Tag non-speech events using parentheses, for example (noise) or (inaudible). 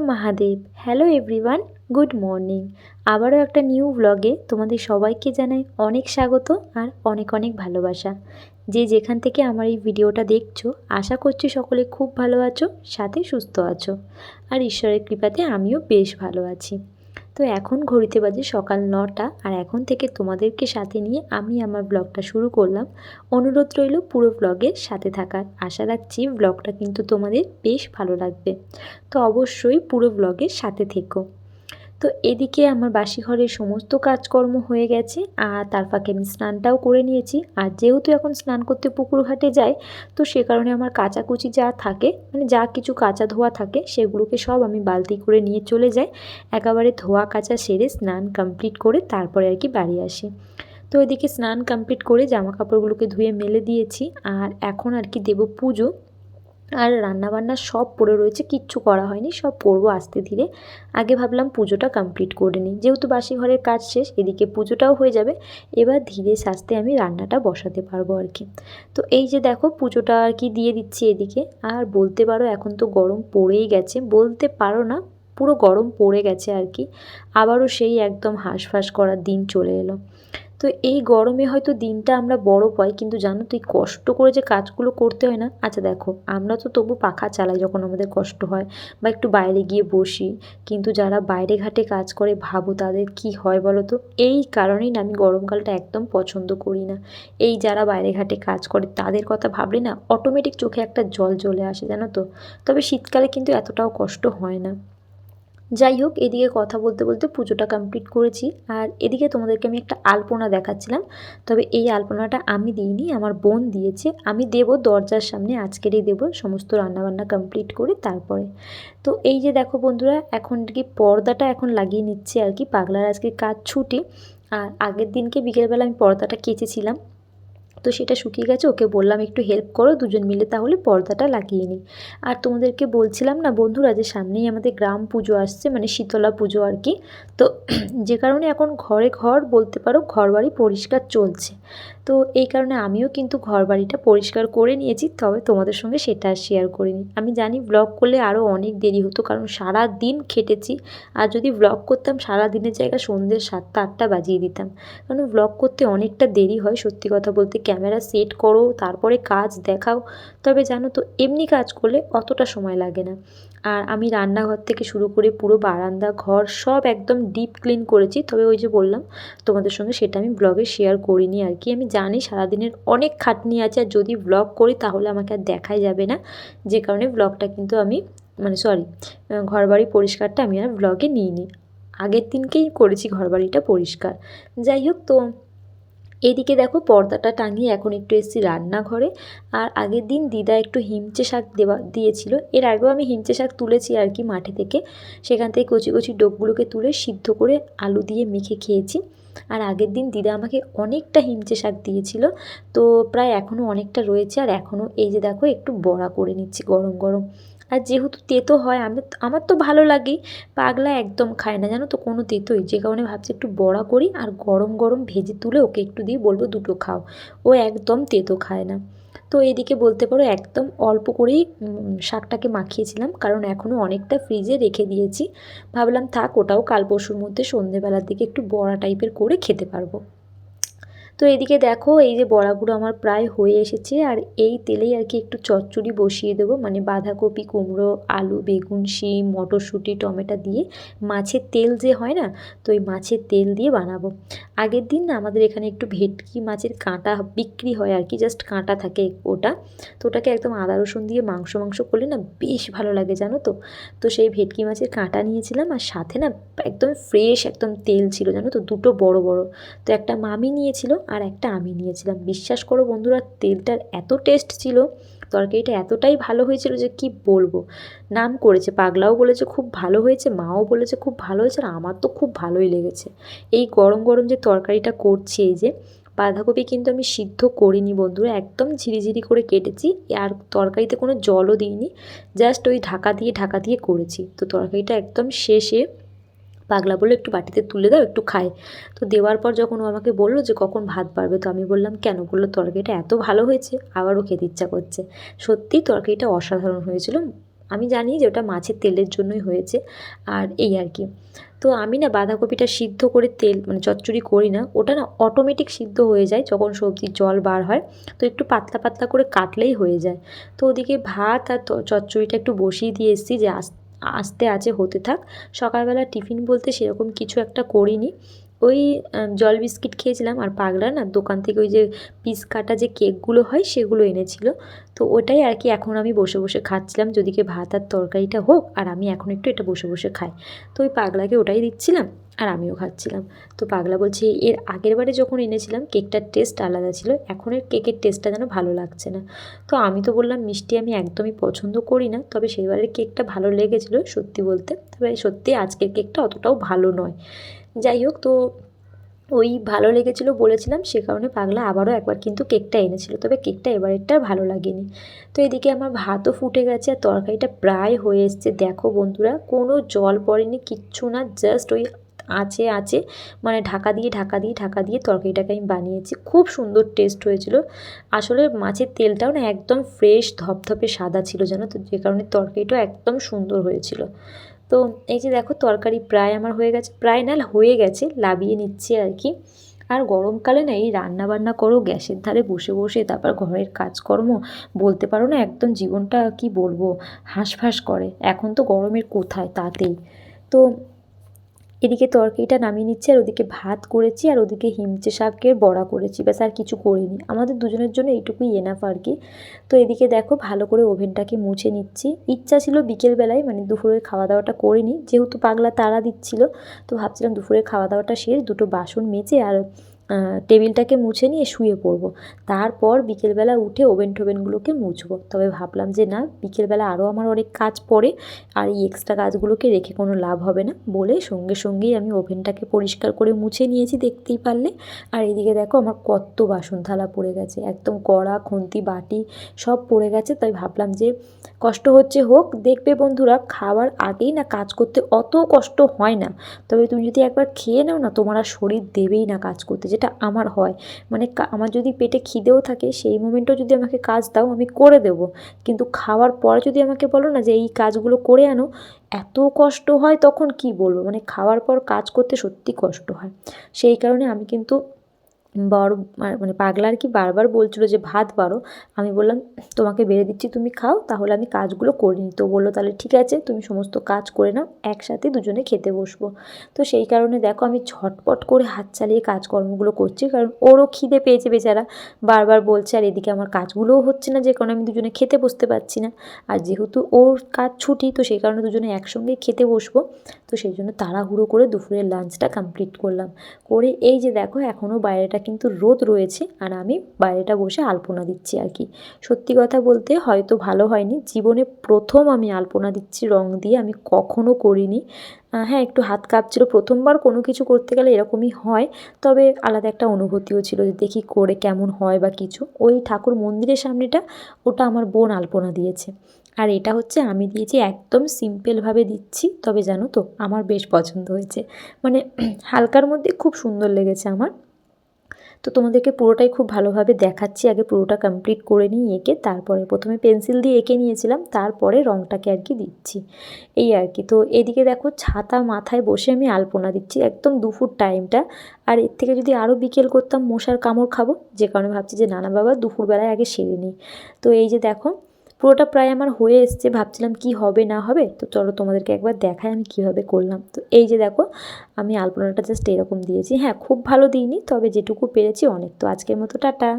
Mahadev. Hello everyone good morning আবারও একটা new ব্লগে তোমাদের সবাইকে জানাই অনেক স্বাগত আর অনেক অনেক ভালোবাসা। যে যেখান থেকে আমার এই ভিডিওটা দেখছ, আশা করছি সকলে খুব ভালো আছো, সাথে সুস্থ আছো। আর ঈশ্বরের কৃপাতে আমিও বেশ ভালো আছি। তো এখন ঘড়িতে বাজে সকাল নটা আর এখন থেকে তোমাদেরকে সাথে নিয়ে আমি আমার ব্লগটা শুরু করলাম। অনুরোধ রইল পুরো ব্লগের সাথে থাকার। আশা রাখছি ব্লগটা কিন্তু তোমাদের বেশ ভালো লাগবে। তো অবশ্যই পুরো ব্লগের সাথে থেকো। তো এদিকে আমার বাসি ঘরের সমস্ত কাজকর্ম হয়ে গেছে আর তার ফাঁকে আমি স্নানটাও করে নিয়েছি। আর যেহেতু এখন স্নান করতে পুকুর ঘাটে যাই, তো সে কারণে আমার কাচাকুচি যা থাকে মানে যা কিছু কাঁচা ধোয়া থাকে, সেগুলোকে সব আমি বালতি করে নিয়ে চলে যাই। একেবারে ধোয়া কাচা সেরে স্নান কমপ্লিট করে তারপরে আর কি বাড়ি আসি। তো এদিকে স্নান কমপ্লিট করে জামা কাপড়গুলোকে ধুয়ে মেলে দিয়েছি। আর এখন আর কি দেব পুজো। আর রান্নাবান্না সব পড়ে রয়েছে, কিচ্ছু করা হয়নি, সব করব আস্তে ধীরে। আগে ভাবলাম পুজোটা কমপ্লিট করে নিই। যেহেতু বাসি ঘরের কাজ শেষ, এদিকে পুজোটাও হয়ে যাবে, এবার ধীরে সাস্তে আমি রান্নাটা বসাতে পারব আর কি। তো এই যে দেখো, পুজোটা আর কি দিয়ে দিচ্ছি এদিকে। আর বলতে পারো, এখন তো গরম পড়েই গেছে। বলতে পারো না, পুরো গরম পড়ে গেছে আর কি। আবারও সেই একদম হাঁসফাঁস করার দিন চলে এলো। তো এই গরমে হয়তো দিনটা আমরা বড় পাই, কিন্তু জানো তো এই কষ্ট করে যে কাজগুলো করতে হয় না? আচ্ছা দেখো, আমরা তো তবু পাখা চালাই যখন আমাদের কষ্ট হয় বা একটু বাইরে গিয়ে বসি, কিন্তু যারা বাইরে ঘাটে কাজ করে ভাবো তাদের কি হয় বলো তো? এই কারণেই না আমি গরমকালটা একদম পছন্দ করি না। এই যারা বাইরে ঘাটে কাজ করে তাদের কথা ভাবলে না অটোমেটিক চোখে একটা জল চলে আসে, জানো তো? তবে শীতকালে কিন্তু এতটাও কষ্ট হয় না। যাই হোক, এদিকে কথা বলতে বলতে পুজোটা কমপ্লিট করেছি। আর এদিকে তোমাদেরকে আমি একটা আলপনা দেখাচ্ছিলাম। তবে এই আলপনাটা আমি দিইনি, আমার বোন দিয়েছে। আমি দেব দরজার সামনে, আজকেরই দেব সমস্ত রান্নাবান্না কমপ্লিট করে তারপরে। তো এই যে দেখো বন্ধুরা, এখন কি পর্দাটা এখন লাগিয়ে নিচ্ছে আর কি। পাগলার আজকে কাজ ছুটি। আর আগের দিনকে বিকেলবেলা আমি পর্দাটা কেচেছিলাম। তো সেটা শুকিয়ে গেছে, ওকে বললাম, একটু হেল্প করো, দুজন মিলে তাহলে পর্দাটা লাগিয়ে নিই। আর তোমাদেরকে বলছিলাম না বন্ধুরা যে সামনেই আমাদের গ্রাম পুজো আসছে মানে শীতলা পুজো আর কি। তো (clears throat) যে কারণে এখন ঘরে ঘর বলতে পারো ঘর বাড়ি পরিষ্কার চলছে। তো এই কারণে আমিও কিন্তু ঘর বাড়িটা পরিষ্কার করে নিয়েছি, তবে তোমাদের সঙ্গে সেটা শেয়ার করিনি। আমি জানি ব্লগ করলে আরও অনেক দেরি হতো, কারণ সারা দিন খেটেছি, আর যদি ব্লগ করতাম সারা দিনের জায়গায় সন্ধ্যে সাতটা, আটটা বাজিয়ে দিতাম। কারণ ব্লগ করতে অনেকটা দেরি হয়, সত্যি কথা বলতে ক্যামেরা সেট করো, তারপরে কাজ দেখাও, তবে জানো তো এমনি কাজ করলে অতটা সময় লাগে না। আর আমি রান্নাঘর থেকে শুরু করে পুরো বারান্দা, ঘর সব একদম ডিপ ক্লিন করেছি। তবে ওই যে বললাম, তোমাদের সঙ্গে সেটা আমি ব্লগে শেয়ার করিনি আর কি। আমি জানি সারাদিনের অনেক খাটনি আছে আর যদি ব্লগ করি তাহলে আমাকে আর দেখাই যাবে না। যে কারণে ব্লগটা কিন্তু আমি মানে সরি ঘর বাড়ি পরিষ্কারটা আমি আর ব্লগে নিইনি। আগের দিনকেই করেছি ঘরবাড়িটা পরিষ্কার। যাই হোক তো এদিকে দেখো পর্দাটা টাঙিয়ে এখন একটু এসেছি রান্নাঘরে। আর আগের দিন দিদা একটু হিমচে শাক দেওয়া, দিয়েছিল। এর আগেও আমি হিমচে শাক তুলেছি আর কি মাঠে থেকে। সেখান থেকে কচি কচি ডোকগুলোকে তুলে সিদ্ধ করে আলু দিয়ে মেখে খেয়েছি। আর আগের দিন দিদা আমাকে অনেকটা হিমচে শাক দিয়েছিল। তো প্রায় এখনও অনেকটা রয়েছে। আর এখনও এই যে দেখো একটু বড়া করে নিচ্ছি, গরম গরম। আর যেহেতু তেতো হয়, আমি আমার তো ভালো লাগেই পাগলা একদম খায় না, জানো তো, কোনো তেতোই। যে কারণে ভাবছি একটু বড়া করি আর গরম গরম ভেজে তুলে ওকে একটু দিয়ে বলব দুটো খাও। ও একদম তেতো খায় না। তো এদিকে বলতে পারো, একদম অল্প করেই শাকটাকে মাখিয়েছিলাম। কারণ এখনও অনেকটা ফ্রিজে রেখে দিয়েছি। ভাবলাম থাক, ওটাও কাল পরশুর মধ্যে সন্ধেবেলার দিকে একটু বড়া টাইপের করে খেতে পারব। তো এদিকে দেখো, এই যে বড়াগুলো আমার প্রায় হয়ে এসেছে, আর এই তেলেই আর কি একটু চচ্চড়ি বসিয়ে দেবো মানে বাঁধাকপি, কুমড়ো, আলু, বেগুন, শিম, মটরশুঁটি, টমেটো দিয়ে মাছের তেল যে হয় না, তো এই মাছের তেল দিয়ে বানাবো। আগের দিন না আমাদের এখানে একটু ভেটকি মাছের কাঁটা বিক্রি হয় আর কি, জাস্ট কাঁটা থাকে ওটা, তো ওটাকে একদম আদা, রসুন দিয়ে মাংস মাংস করলে না বেশ ভালো লাগে জানো তো। তো সেই ভেটকি মাছের কাঁটা নিয়েছিলাম, আর সাথে না একদম ফ্রেশ একদম তেল ছিল জানো তো, দুটো বড় বড়। তো একটা মামি নিয়েছিল আর একটা আমি নিয়েছিলাম। বিশ্বাস করো বন্ধুরা, তেলটার এত টেস্ট ছিল, তরকারিটা এতটাই ভালো হয়েছিল যে কি বলব? নাম করেছে, পাগলাও বলেছে খুব ভালো হয়েছে, মাও বলেছে খুব ভালো হয়েছে, আর আমার তো খুব ভালোই লেগেছে। এই গরম গরম যে তরকারিটা করছি, এই যে বাঁধাকপি কিন্তু আমি সিদ্ধ করিনি বন্ধুরা, একদম ঝিরিঝিরি করে কেটেছি, আর তরকারিতে কোনো জলও দিইনি জাস্ট ওই ঢাকা দিয়ে ঢাকা দিয়ে করেছি। তো তরকারিটা একদম শেষে পাগলা বলল, একটু বাটিতে তুলে দাও, একটু খাই। তো দেওয়ার পর যখন ও আমাকে বলল যে, কখন ভাত বাড়বে? তো আমি বললাম, কেন? বলল, তরকারিটা এত ভালো হয়েছে আবারও খেতে ইচ্ছা করছে। সত্যিই তরকারিটা অসাধারণ হয়েছিল। আমি জানি যে, ওটা মাছের তেলের জন্যই হয়েছে, আর এই আর কি। তো আমি না বাঁধাকপিটা সিদ্ধ করে তেল মানে চচ্চড়ি করি না, ওটা না অটোমেটিক সিদ্ধ হয়ে যায় যখন সবজির জল বার হয়, তো একটু পাতলা পাতলা করে কাটলেই হয়ে যায়। তো ওদিকে ভাত আর চচ্চড়িটা একটু বসিয়ে দিয়ে এসেছি যে আস আস্তে আছে হতে থাক। সকালবেলা টিফিন বলতে সেরকম কিছু একটা করিনি। ওই জল বিস্কিট খেয়েছিলাম আর পাগলা না দোকান থেকে ওই যে পিস কাটা যে কেকগুলো হয় সেগুলো এনেছিল। তো ওটাই আর কি এখন আমি বসে বসে খাচ্ছিলাম। যদিকে ভাত আর তরকারিটা হোক আর আমি এখন একটু এটা বসে বসে খাই। তো ওই পাগলাকে ওটাই দিচ্ছিলাম আর আমিও খাচ্ছিলাম। তো পাগলা বলছে, এর আগের বারে যখন এনেছিলাম কেকটার টেস্ট আলাদা ছিল এখনের কেকের টেস্টটা যেন ভালো লাগছে না। তো আমি তো বললাম, মিষ্টি আমি একদমই পছন্দ করি না, তবে সেইবারের কেকটা ভালো লেগেছিলো সত্যি বলতে। তবে সত্যি আজকের কেকটা অতটাও ভালো নয়। যাই হোক, তো ওই ভালো লেগেছিলো বলেছিলাম, সে কারণে পাগলা আবারও একবার কিন্তু কেকটা এনেছিল। তবে কেকটা এবারেরটা ভালো লাগেনি। তো এদিকে আমার ভাতও ফুটে গেছে আর তরকারিটা প্রায় হয়ে এসছে। দেখো বন্ধুরা, কোনো জল পড়েনি, কিচ্ছু না জাস্ট ওই আছে আছে মানে ঢাকা দিয়ে ঢাকা দিয়ে ঢাকা দিয়ে তরকারিটাকে আমি বানিয়েছি। খুব সুন্দর টেস্ট হয়েছিল। আসলে মাছের তেলটাও না একদম ফ্রেশ ধপধপে সাদা ছিল জানো তো, যে কারণে তরকারিটাও একদম সুন্দর হয়েছিল। তো এই যে দেখো তরকারি প্রায় আমার হয়ে গেছে, প্রায় না, হয়ে গেছে, লাবিয়ে নিচ্ছে আর কি। আর গরমকালে না এই রান্না বান্না করো, গ্যাসের ধারে বসে বসে তারপর ঘরের কাজকর্ম, বলতে পারো না একদম জীবনটা কি বলব, হাঁসফাঁস করে। এখন তো গরমের কোথায়, তাতেই। তো এদিকে তরকারিটা নামিয়ে নিচ্ছি, আর ওদিকে ভাত করেছি, আর ওদিকে হিমচে শাকের বড়া করেছি। ব্যাস, আর কিছু করিনি। আমাদের দুজনের জন্য এইটুকুই এনাফ আর কি। তো এদিকে দেখো, ভালো করে ওভেনটাকে মুছে নিচ্ছি। ইচ্ছা ছিল বিকেলবেলায় মানে দুপুরের খাওয়া দাওয়াটা করিনি। যেহেতু পাগলা তারা দিচ্ছিল, তো ভাবছিলাম দুপুরের খাওয়া দাওয়াটা সেরে দুটো বাসন মেজে, আর টেবিলটাকে মুছে নিয়ে শুয়ে পড়ব। তারপর বিকেলবেলা উঠে ওভেন টোভেনগুলোকে মুছবো। তবে ভাবলাম যে না, বিকেলবেলা আরও আমার অনেক কাজ পড়ে আর এই এক্সট্রা কাজগুলোকে রেখে কোনো লাভ হবে না বলে সঙ্গে সঙ্গেই আমি ওভেনটাকে পরিষ্কার করে মুছে নিয়েছি দেখতেই পারলে। আর এদিকে দেখো আমার কত বাসন থালা পড়ে গেছে, একদম কড়া, খুন্তি, বাটি সব পড়ে গেছে। তাই ভাবলাম যে কষ্ট হচ্ছে হোক, দেখবে বন্ধুরা, খাওয়ার আগেই না কাজ করতে অত কষ্ট হয় না। তবে তুমি যদি একবার খেয়ে নাও না, তোমার আর শরীর দেবেই না কাজ করতে। যেটা আমার হয়। মানে আমার যদি পেটে খিদেও থাকে, সেই মোমেন্টও যদি আমাকে কাজ দাও, আমি করে দেবো। কিন্তু খাওয়ার পরে যদি আমাকে বলো না যে, এই কাজগুলো করে আনো, এত কষ্ট হয় তখন কি বলব? মানে খাওয়ার পর কাজ করতে সত্যি কষ্ট হয়। সেই কারণে আমি কিন্তু বড় মানে পাগলা আর কি বারবার বলছিল যে, ভাত বাড়ো আমি বললাম, তোমাকে বেড়ে দিচ্ছি, তুমি খাও, তাহলে আমি কাজগুলো করে তো বলল, তাহলে ঠিক আছে, তুমি সমস্ত কাজ করে নাও, একসাথে দুজনে খেতে বসবো। তো সেই কারণে দেখো, আমি ঝটপট করে হাত চালিয়ে কাজকর্মগুলো করছি, কারণ ওরও খিদে পেয়েছে বেচারা। বারবার বলছে, আর এদিকে আমার কাজগুলোও হচ্ছে না, যে কারণে আমি দুজনে খেতে বসতে পারছি না। আর যেহেতু ওর কাজ ছুটি, তো সেই কারণে দুজনে একসঙ্গে খেতে বসবো। তো সেই জন্য তাড়াহুড়ো করে দুপুরের লাঞ্চটা কমপ্লিট করলাম। করে এই যে দেখো, এখনও বাইরেটা কিন্তু রোদ রয়েছে আর আমি বাইরেটা বসে আলপনা দিচ্ছি আর কি। সত্যি কথা বলতে হয়তো ভালো হয়নি। জীবনে প্রথম আমি আলপনা দিচ্ছি রং দিয়ে, আমি কখনো করিনি। হ্যাঁ একটু হাত কাঁপছিল। প্রথমবার কোনো কিছু করতে গেলে এরকমই হয়, তবে আলাদা একটা অনুভূতিও ছিল যে দেখি করে কেমন হয় বা কিছু। ওই ঠাকুর মন্দিরের সামনেটা ওটা আমার বোন আলপনা দিয়েছে। আর এটা হচ্ছে আমি দিয়েছি, একদম সিম্পলভাবে দিচ্ছি, তবে জানো তো, আমার বেশ পছন্দ হয়েছে। মানে হালকার মধ্যে খুব সুন্দর লেগেছে আমার। তো তোমাদেরকে পুরোটাই খুব ভালোভাবে দেখাচ্ছি। আগে পুরোটা কমপ্লিট করে নিই এঁকে, তারপরে প্রথমে পেন্সিল দিয়ে এঁকে নিয়েছিলাম, তারপরে রঙটাকে আর কি দিচ্ছি। এই আর কি। তো এদিকে দেখো ছাতা মাথায় বসে আমি আলপনা দিচ্ছি, একদম দুপুর টাইমটা আর এর থেকে যদি আরও বিকেল করতাম মশার কামড় খাব, যে কারণে ভাবছি যে নানা বাবা, দুপুরবেলায় আগে সেরে নিই। তো এই যে দেখো পুরোটা প্রায় আমার হয়ে এসছে, ভাবছিলাম কি হবে, না হবে। তো চলো তোমাদেরকে একবার দেখায় আমি কীভাবে করলাম। তো এই যে দেখো, আমি আলপনাটা জাস্ট এরকম দিয়েছি। হ্যাঁ খুব ভালো দিইনি, তবে যেটুকু পেরেছি অনেক। তো আজকের মতো টাটা।